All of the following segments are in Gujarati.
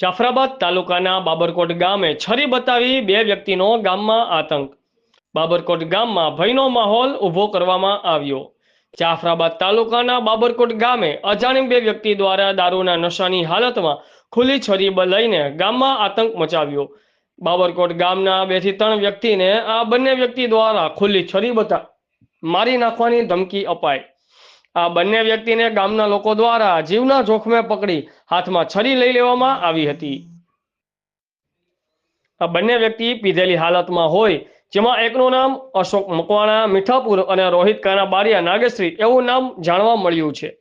જાફરાબાદ તાલુકાના બાબરકોટ ગામે છરી બતાવી બે વ્યક્તિનો ગામમાં આતંક. બાબરકોટ ગામમાં ભયનો માહોલ ઊભો કરવામાં આવ્યો. જાફરાબાદ તાલુકાના બાબરકોટ ગામે અજાણી બે વ્યક્તિ દ્વારા દારૂના નશાની હાલતમાં ખુલ્લી છરી લઈને ગામમાં આતંક મચાવ્યો. બાબરકોટ ગામના બેથી ત્રણ વ્યક્તિને આ બંને વ્યક્તિ દ્વારા ખુલ્લી છરી બતા મારી નાખવાની ધમકી અપાઈ. આ બંને વ્યક્તિને ગામના લોકો દ્વારા જીવના જોખમે પકડી હાથમાં છરી લઈ લેવામાં આવી હતી. આ બંને વ્યક્તિ પીધેલી હાલતમાં હોય, જેમાં એકનું નામ અશોક મકવાણા, મીઠાપુર અને રોહિત કાના બારિયા નાગેશ્રી એવું નામ જાણવા મળ્યું છે.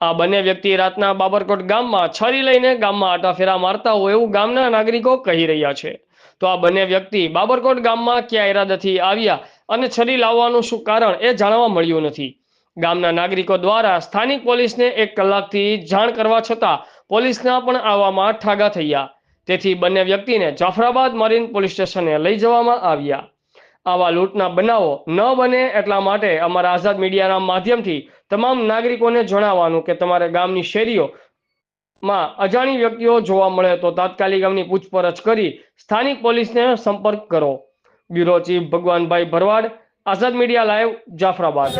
આ બંને વ્યક્તિ રાતના બાબરકોટ ગામમાં છરી લઈને ગામમાં આટાફેરા મારતા હોય એવું ગામના નાગરિકો કહી રહ્યા છે. તો આ બંને વ્યક્તિ બાબરકોટ ગામમાં ક્યાં ઇરાદાથી આવ્યા અને છરી લાવવાનું શું કારણ એ જાણવા મળ્યું નથી. ગામના નાગરિકો દ્વારા સ્થાનિક પોલીસને એક કલાકથી જાણ કરવા છતાં પોલીસના પણ આવવામાં ઠાગા થયા. તેથી બંને વ્યક્તિને જાફરાબાદ મરીન પોલીસ સ્ટેશને લઈ જવામાં આવ્યા. આવા લૂંટના બનાવો ન બને એટલા માટે અમારા આઝાદ મીડિયાના માધ્યમથી તમામ નાગરિકોને જણાવવાનું કે તમારે ગામની શેરીઓમાં અજાણી વ્યક્તિઓ જોવા મળે તો તાત્કાલિક એમની પૂછપરછ કરી સ્થાનિક પોલીસને સંપર્ક કરો. Bureau chief Bhagwanbhai Bharwad Azad media live Jafrabad.